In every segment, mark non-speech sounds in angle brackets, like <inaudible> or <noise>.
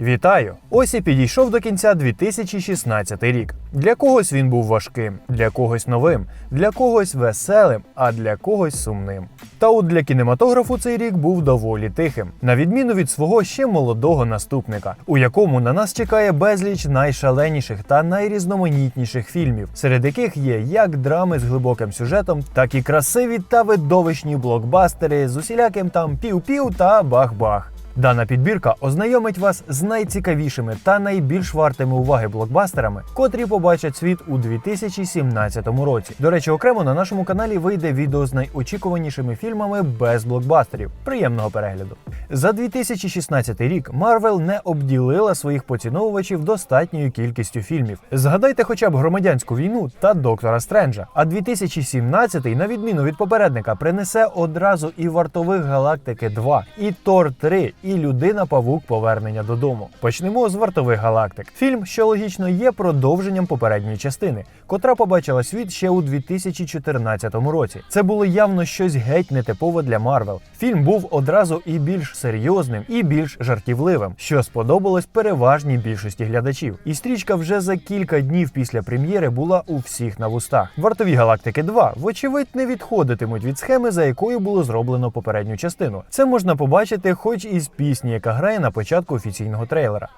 Вітаю! Ось і підійшов до кінця 2016 рік. Для когось він був важким, для когось новим, для когось веселим, а для когось сумним. Та от для кінематографу цей рік був доволі тихим, на відміну від свого ще молодого наступника, у якому на нас чекає безліч найшаленіших та найрізноманітніших фільмів, серед яких є як драми з глибоким сюжетом, так і красиві та видовищні блокбастери з усіляким там пів-пів та бах-бах. Дана підбірка ознайомить вас з найцікавішими та найбільш вартими уваги блокбастерами, котрі побачать світ у 2017 році. До речі, окремо на нашому каналі вийде відео з найочікуванішими фільмами без блокбастерів. Приємного перегляду. За 2016 рік Марвел не обділила своїх поціновувачів достатньою кількістю фільмів. Згадайте хоча б громадянську війну та доктора Стренджа. А 2017, на відміну від попередника, принесе одразу і вартових галактики 2, і Тор 3, і Людина Павук Повернення додому. Почнемо з вартових галактик. Фільм, що логічно є продовженням попередньої частини, котра побачила світ ще у 2014 році. Це було явно щось геть нетипове для Марвел. Фільм був одразу і більш серйозним, і більш жартівливим, що сподобалось переважній більшості глядачів. І стрічка вже за кілька днів після прем'єри була у всіх на вустах. Вартові галактики 2, вочевидь, не відходитимуть від схеми, за якою було зроблено попередню частину. Це можна побачити, хоч із пісні, яка грає на початку офіційного трейлера.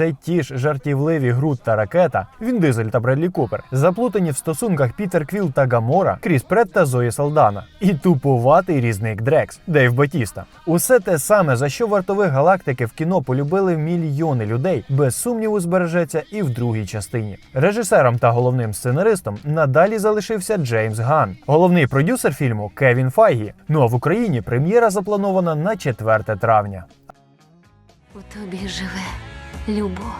Все ті ж жартівливі Грут та ракета, Він Дизель та Бредлі Купер, заплутані в стосунках Пітер Квіл та Гамора, Кріс Прет та Зої Салдана, і туповатий різник Дрекс, Дейв Батіста. Усе те саме, за що вартових галактики в кіно полюбили мільйони людей, без сумніву збережеться і в другій частині. Режисером та головним сценаристом надалі залишився Джеймс Ган, головний продюсер фільму Кевін Файгі. Ну а в Україні прем'єра запланована на 4 травня. У тобі живе любов.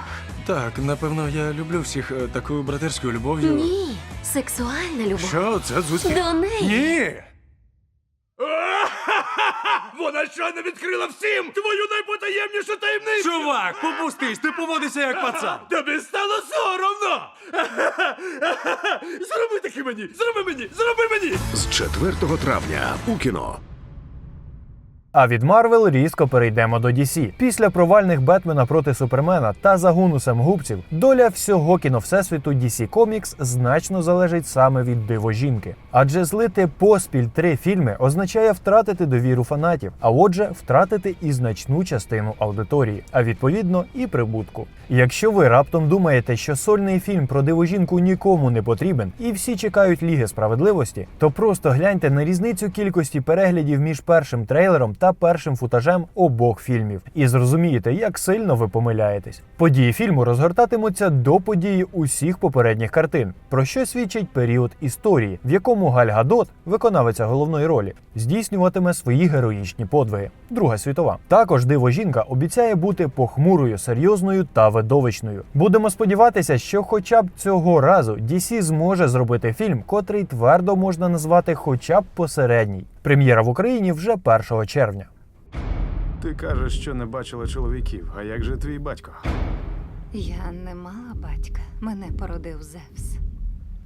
Так, напевно, я люблю всіх е, такою братерською любов'ю. Ні, сексуальна любов. Що це зустріч? До неї. Ні. <laughs> Вона щойно відкрила всім твою найпотаємнішу таємницю! Чувак, попустись, ти поводишся як пацан! <laughs> Тобі стало соромно! <laughs> Зроби таки мені! Зроби мені! Зроби мені! з 4 травня у кіно. А від Марвел різко перейдемо до DC. Після провальних Бетмена проти Супермена та загону самогубців доля всього кіно всесвіту DC Comics значно залежить саме від дивожінки. Адже злити поспіль три фільми означає втратити довіру фанатів, а отже, втратити і значну частину аудиторії, а відповідно і прибутку. Якщо ви раптом думаєте, що сольний фільм про дивожінку нікому не потрібен і всі чекають Ліги справедливості, то просто гляньте на різницю кількості переглядів між першим трейлером та першим футажем обох фільмів, і зрозумієте, як сильно ви помиляєтесь. Події фільму розгортатимуться до події усіх попередніх картин, про що свідчить період історії, в якому Галь Гадот, виконавиця головної ролі, здійснюватиме свої героїчні подвиги. Друга світова. Також диво жінка обіцяє бути похмурою, серйозною та видовищною. Будемо сподіватися, що хоча б цього разу DC зможе зробити фільм, котрий твердо можна назвати хоча б посередній. Прем'єра в Україні вже 1 червня. Ти кажеш, що не бачила чоловіків. А як же твій батько? Я не мала батька. Мене породив Зевс.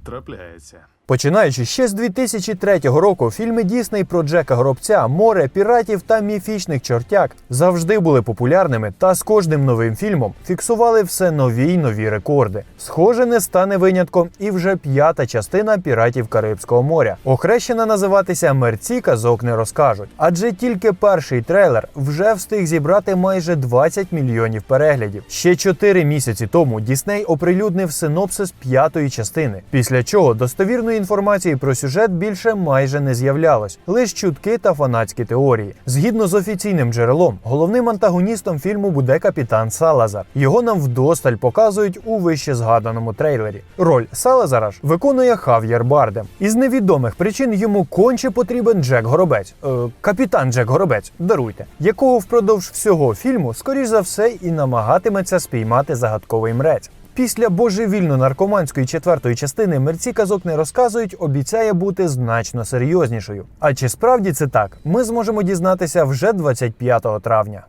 Трапляється. Починаючи ще з 2003 року, фільми Дісней про Джека Горобця, море піратів та міфічних чортяк завжди були популярними та з кожним новим фільмом фіксували все нові й нові рекорди. Схоже, не стане винятком і вже п'ята частина піратів Карибського моря. Охрещена називатися Мерці казок не розкажуть, адже тільки перший трейлер вже встиг зібрати майже 20 мільйонів переглядів. Ще 4 місяці тому Дісней оприлюднив синопсис п'ятої частини, після чого достовірної інформації про сюжет більше майже не з'являлось, лише чутки та фанатські теорії. Згідно з офіційним джерелом, головним антагоністом фільму буде капітан Салазар. Його нам вдосталь показують у вище згаданому трейлері. Роль Салазара ж виконує Хав'єр Бардем. Із невідомих причин йому конче потрібен Джек Горобець, е, капітан Джек Горобець, даруйте, якого впродовж всього фільму, скоріш за все, і намагатиметься спіймати загадковий мрець. Після божевільно-наркоманської четвертої частини мерці казок не розказують, обіцяє бути значно серйознішою. А чи справді це так, ми зможемо дізнатися вже 25 травня.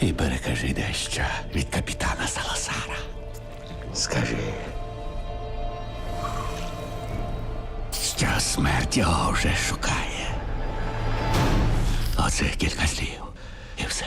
І перекажи дещо від капітана Саласара. Скажи, що смерть його вже шукає. Оце кілька слів. І все.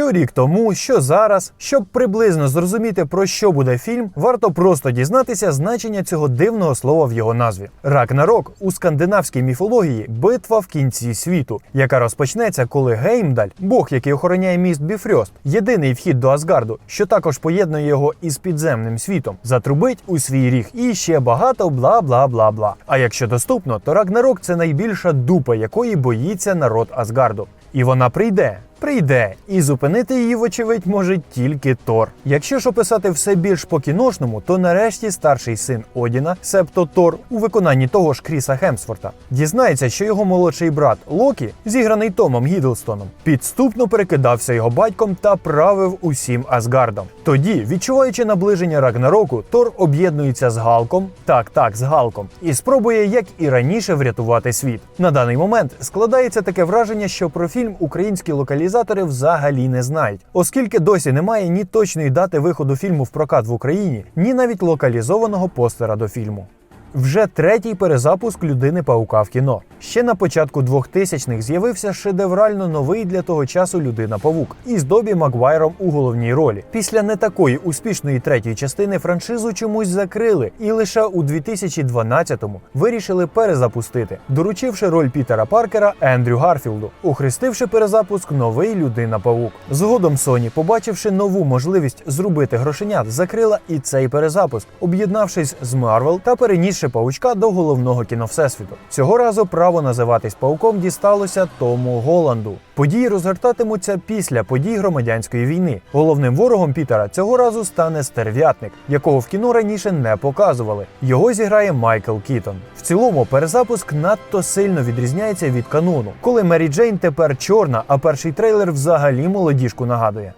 Що рік тому, що зараз, щоб приблизно зрозуміти про що буде фільм, варто просто дізнатися значення цього дивного слова в його назві. Рагнарок у скандинавській міфології битва в кінці світу, яка розпочнеться, коли Геймдаль, бог, який охороняє міст Біфрьост, єдиний вхід до Асгарду, що також поєднує його із підземним світом, затрубить у свій ріг і ще багато бла бла бла бла. А якщо доступно, то Рагнарок це найбільша дупа, якої боїться народ Асгарду. І вона прийде. Прийде, і зупинити її, вочевидь, може тільки Тор. Якщо ж описати все більш по-кіношному, то нарешті старший син Одіна, себто Тор, у виконанні того ж Кріса Хемсворта, дізнається, що його молодший брат Локі, зіграний Томом Гідлстоном, підступно перекидався його батьком та правив усім Асгардом. Тоді, відчуваючи наближення Рагнароку, Тор об'єднується з Галком, так, так, з Галком, і спробує, як і раніше, врятувати світ. На даний момент складається таке враження, що про фільм українські локалізації взагалі не знають, оскільки досі немає ні точної дати виходу фільму в прокат в Україні, ні навіть локалізованого постера до фільму. Вже третій перезапуск людини паука в кіно. Ще на початку 2000-х з'явився шедеврально новий для того часу людина павук із Добі Магуайром у головній ролі. Після не такої успішної третьої частини франшизу чомусь закрили, і лише у 2012-му вирішили перезапустити, доручивши роль Пітера Паркера Ендрю Гарфілду, охрестивши перезапуск новий людина павук. Згодом Sony, побачивши нову можливість зробити грошенят, закрила і цей перезапуск, об'єднавшись з Марвел та перенісши паучка до головного кіно всесвіту. Цього разу право називатись пауком дісталося Тому Голланду. Події розгортатимуться після подій громадянської війни. Головним ворогом Пітера цього разу стане стерв'ятник, якого в кіно раніше не показували. Його зіграє Майкл Кітон. В цілому перезапуск надто сильно відрізняється від канону, коли Мері Джейн тепер чорна, а перший трейлер взагалі молодіжку нагадує.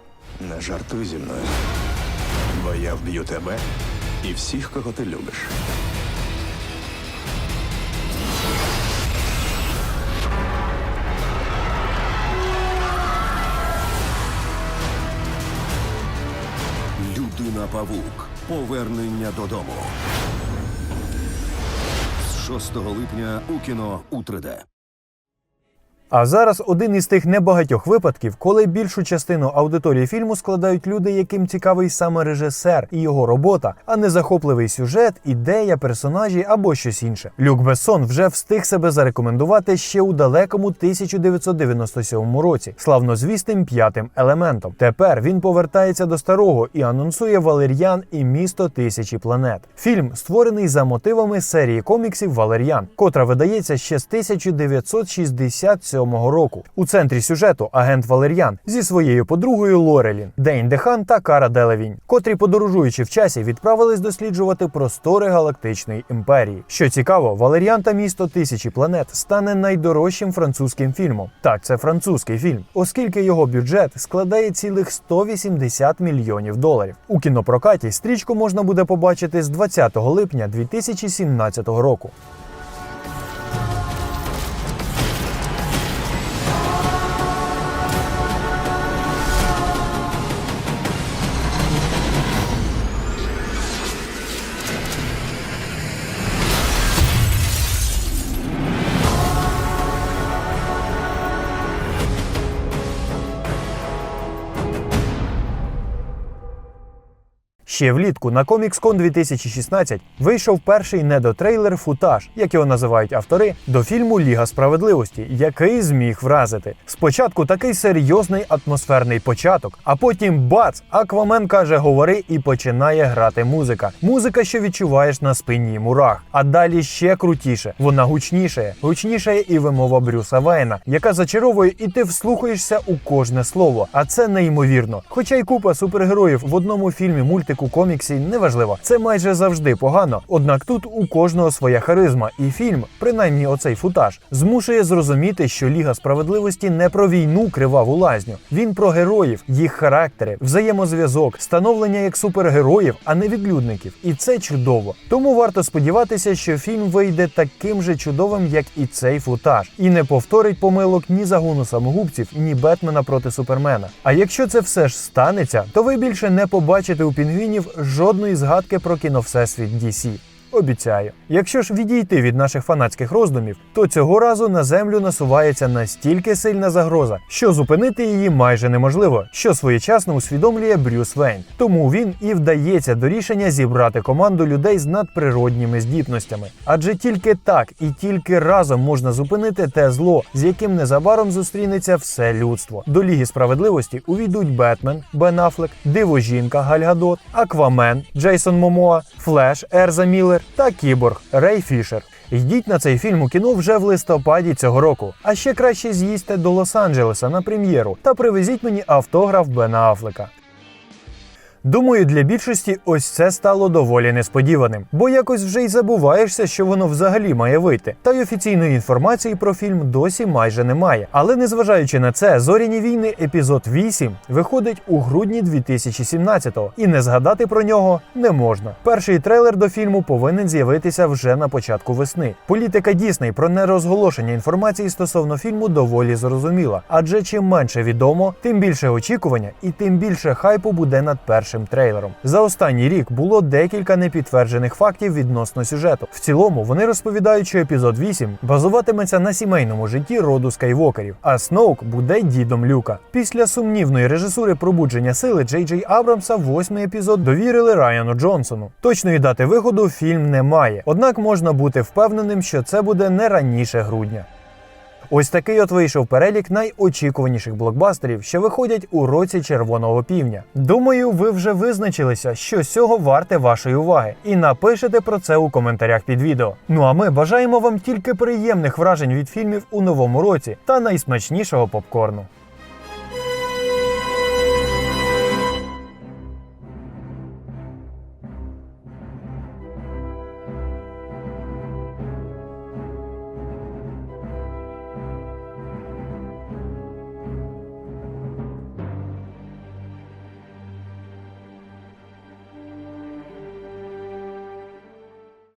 Не жартуй зі мною. Бо я вб'ю тебе і всіх, кого ти любиш. Павук. Повернення додому. З 6 липня у кіно у 3D. А зараз один із тих небагатьох випадків, коли більшу частину аудиторії фільму складають люди, яким цікавий саме режисер і його робота, а не захопливий сюжет, ідея, персонажі або щось інше. Люк Бессон вже встиг себе зарекомендувати ще у далекому 1997 році, славнозвісним п'ятим елементом. Тепер він повертається до старого і анонсує Валер'ян і місто тисячі планет. Фільм створений за мотивами серії коміксів Валер'ян, котра видається ще з 1967 року. У центрі сюжету агент Валер'ян зі своєю подругою Лорелін, Дейн Дехан та Кара Делевінь, котрі, подорожуючи в часі, відправились досліджувати простори галактичної імперії. Що цікаво, Валер'ян та місто тисячі планет стане найдорожчим французьким фільмом. Так, це французький фільм, оскільки його бюджет складає цілих 180 мільйонів доларів. У кінопрокаті стрічку можна буде побачити з 20 липня 2017 року. Ще влітку на Comic-Con 2016 вийшов перший недотрейлер футаж, як його називають автори, до фільму Ліга справедливості, який зміг вразити. Спочатку такий серйозний атмосферний початок, а потім бац! Аквамен каже говори і починає грати музика. Музика, що відчуваєш на спині мурах. А далі ще крутіше. Вона гучніше, гучніше і вимова Брюса Вейна, яка зачаровує, і ти вслухаєшся у кожне слово. А це неймовірно. Хоча й купа супергероїв в одному фільмі, мультику, коміксі неважливо. Це майже завжди погано. Однак тут у кожного своя харизма, і фільм, принаймні оцей футаж, змушує зрозуміти, що Ліга справедливості не про війну криваву лазню. Він про героїв, їх характери, взаємозв'язок, становлення як супергероїв, а не відлюдників. І це чудово. Тому варто сподіватися, що фільм вийде таким же чудовим, як і цей футаж, і не повторить помилок ні загону самогубців, ні Бетмена проти Супермена. А якщо це все ж станеться, то ви більше не побачите у пінгвінів жодної згадки про кіно Всесвіт DC. Обіцяю. Якщо ж відійти від наших фанатських роздумів, то цього разу на землю насувається настільки сильна загроза, що зупинити її майже неможливо, що своєчасно усвідомлює Брюс Вейн. Тому він і вдається до рішення зібрати команду людей з надприродніми здібностями. Адже тільки так і тільки разом можна зупинити те зло, з яким незабаром зустрінеться все людство. До Ліги справедливості увійдуть Бетмен, Бен Аффлек, Диво-жінка Галь Гадот, Аквамен, Джейсон Момоа, Флеш, Ерза Міллер та Кіборг Рей Фішер. Йдіть на цей фільм у кіно вже в листопаді цього року. А ще краще з'їсти до Лос-Анджелеса на прем'єру та привезіть мені автограф Бена Афлека. Думаю, для більшості ось це стало доволі несподіваним, бо якось вже й забуваєшся, що воно взагалі має вийти. Та й офіційної інформації про фільм досі майже немає. Але незважаючи на це, зоряні війни епізод 8 виходить у грудні 2017-го, і не згадати про нього не можна. Перший трейлер до фільму повинен з'явитися вже на початку весни. Політика Дісней про нерозголошення інформації стосовно фільму доволі зрозуміла, адже чим менше відомо, тим більше очікування і тим більше хайпу буде над першим трейлером. За останній рік було декілька непідтверджених фактів відносно сюжету. В цілому вони розповідають, що епізод 8 базуватиметься на сімейному житті роду Скайвокерів, а Сноук буде дідом Люка. Після сумнівної режисури пробудження сили Джей Джей Абрамса восьмий епізод довірили Райану Джонсону. Точної дати виходу фільм немає, однак можна бути впевненим, що це буде не раніше грудня. Ось такий от вийшов перелік найочікуваніших блокбастерів, що виходять у році червоного півня. Думаю, ви вже визначилися, що цього варте вашої уваги, і напишете про це у коментарях під відео. Ну а ми бажаємо вам тільки приємних вражень від фільмів у новому році та найсмачнішого попкорну.